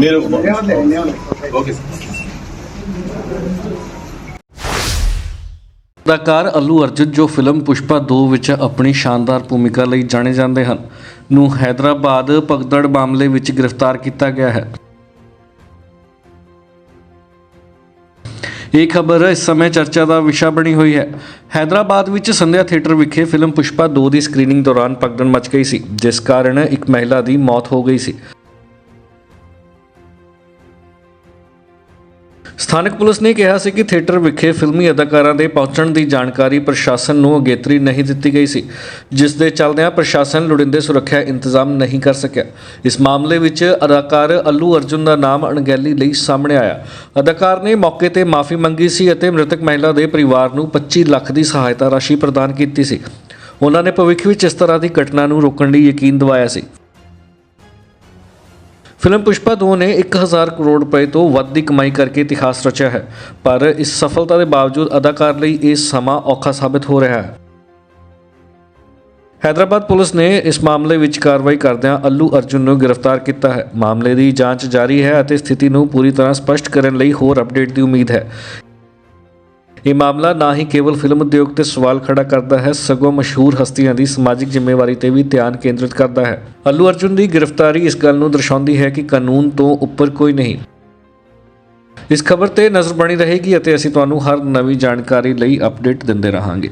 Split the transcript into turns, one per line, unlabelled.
మీరు ఓకే
ਅਦਾਕਾਰ ਅੱਲੂ ਅਰਜੁਨ ਜੋ ਫਿਲਮ ਪੁਸ਼ਪਾ 2 ਵਿੱਚ ਆਪਣੀ ਸ਼ਾਨਦਾਰ ਭੂਮਿਕਾ ਲਈ ਜਾਣੇ ਜਾਂਦੇ ਹਨ ਨੂੰ ਹੈਦਰਾਬਾਦ ਭਗਦੜ ਮਾਮਲੇ ਵਿੱਚ ਗ੍ਰਿਫਤਾਰ ਕੀਤਾ ਗਿਆ ਹੈ ਇਹ ਖਬਰ ਇਸ ਸਮੇਂ ਚਰਚਾ ਦਾ ਵਿਸ਼ਾ ਬਣੀ ਹੋਈ ਹੈ। ਹੈਦਰਾਬਾਦ ਵਿੱਚ ਸੰਧਿਆ ਥੀਏਟਰ ਵਿਖੇ ਫਿਲਮ ਪੁਸ਼ਪਾ 2 ਦੀ ਸਕਰੀਨਿੰਗ ਦੌਰਾਨ ਭਗਦੜ ਮਚ ਗਈ ਸੀ, ਜਿਸ ਕਾਰਨ ਇੱਕ ਮਹਿਲਾ ਦੀ ਮੌਤ ਹੋ ਗਈ ਸੀ। ਸਥਾਨਕ ਪੁਲਿਸ ਨੇ ਕਿਹਾ ਸੀ ਕਿ ਥੀਏਟਰ ਵਿਖੇ ਫਿਲਮੀ ਅਦਾਕਾਰਾਂ ਦੇ ਪਹੁੰਚਣ ਦੀ ਜਾਣਕਾਰੀ ਪ੍ਰਸ਼ਾਸਨ ਨੂੰ ਅਗੇਤਰੀ ਨਹੀਂ ਦਿੱਤੀ ਗਈ ਸੀ, ਜਿਸ ਦੇ ਚੱਲਦਿਆਂ ਪ੍ਰਸ਼ਾਸਨ ਲੋੜੀਂਦੇ ਸੁਰੱਖਿਆ ਇੰਤਜ਼ਾਮ ਨਹੀਂ ਕਰ ਸਕਿਆ। ਇਸ ਮਾਮਲੇ ਵਿੱਚ ਅਦਾਕਾਰ ਅੱਲੂ ਅਰਜੁਨ ਦਾ ਨਾਮ ਅਣਗਹਿਲੀ ਲਈ ਸਾਹਮਣੇ ਆਇਆ। ਅਦਾਕਾਰ ਨੇ ਮੌਕੇ ਤੇ ਮਾਫੀ ਮੰਗੀ ਸੀ ਅਤੇ ਮ੍ਰਿਤਕ ਮਹਿਲਾ ਦੇ ਪਰਿਵਾਰ ਨੂੰ 25 ਲੱਖ ਦੀ ਸਹਾਇਤਾ ਰਾਸ਼ੀ ਪ੍ਰਦਾਨ ਕੀਤੀ ਸੀ। ਉਹਨਾਂ ਨੇ ਭਵਿੱਖ ਵਿੱਚ ਇਸ ਤਰ੍ਹਾਂ ਦੀ ਘਟਨਾ ਨੂੰ ਰੋਕਣ ਲਈ ਯਕੀਨ ਦਿਵਾਇਆ ਸੀ। ਫਿਲਮ ਪੁਸ਼ਪਾ 2 ਨੇ 1000 ਕਰੋੜ ਰੁਪਏ ਤੋਂ ਵੱਧ ਦੀ ਕਮਾਈ ਕਰਕੇ ਇਤਿਹਾਸ ਰਚਿਆ ਹੈ, ਪਰ ਇਸ ਸਫਲਤਾ ਦੇ ਬਾਵਜੂਦ ਅਦਾਕਾਰ ਲਈ ਇਹ ਸਮਾਂ ਔਖਾ ਸਾਬਤ ਹੋ ਰਿਹਾ ਹੈ। ਹੈਦਰਾਬਾਦ ਪੁਲਿਸ ਨੇ ਇਸ ਮਾਮਲੇ ਵਿੱਚ ਕਾਰਵਾਈ ਕਰਦਿਆਂ ਅੱਲੂ ਅਰਜੁਨ ਨੂੰ ਗ੍ਰਿਫਤਾਰ ਕੀਤਾ ਹੈ। ਮਾਮਲੇ ਦੀ ਜਾਂਚ ਜਾਰੀ ਹੈ ਅਤੇ ਸਥਿਤੀ ਨੂੰ ਪੂਰੀ ਤਰ੍ਹਾਂ ਸਪਸ਼ਟ ਕਰਨ ਲਈ ਹੋਰ ਅਪਡੇਟ ਦੀ ਉਮੀਦ ਹੈ। ਇਹ ਮਾਮਲਾ ਨਾ ਹੀ ਕੇਵਲ ਫਿਲਮ ਉਦਯੋਗ ਤੇ ਸਵਾਲ ਖੜਾ ਕਰਦਾ ਹੈ, ਸਗੋਂ ਮਸ਼ਹੂਰ ਹਸਤੀਆਂ ਦੀ ਸਮਾਜਿਕ ਜ਼ਿੰਮੇਵਾਰੀ ਤੇ ਵੀ ਧਿਆਨ ਕੇਂਦਰਿਤ ਕਰਦਾ ਹੈ। ਅੱਲੂ ਅਰਜੁਨ ਦੀ ਗ੍ਰਿਫਤਾਰੀ ਇਸ ਗੱਲ ਨੂੰ ਦਰਸਾਉਂਦੀ ਹੈ ਕਿ ਕਾਨੂੰਨ ਤੋਂ ਉੱਪਰ ਕੋਈ ਨਹੀਂ। ਇਸ ਖਬਰ ਤੇ ਨਜ਼ਰ ਬਣੀ ਰਹੇਗੀ ਅਤੇ ਅਸੀਂ ਤੁਹਾਨੂੰ ਹਰ ਨਵੀਂ ਜਾਣਕਾਰੀ ਲਈ ਅਪਡੇਟ ਦਿੰਦੇ ਰਹਾਂਗੇ।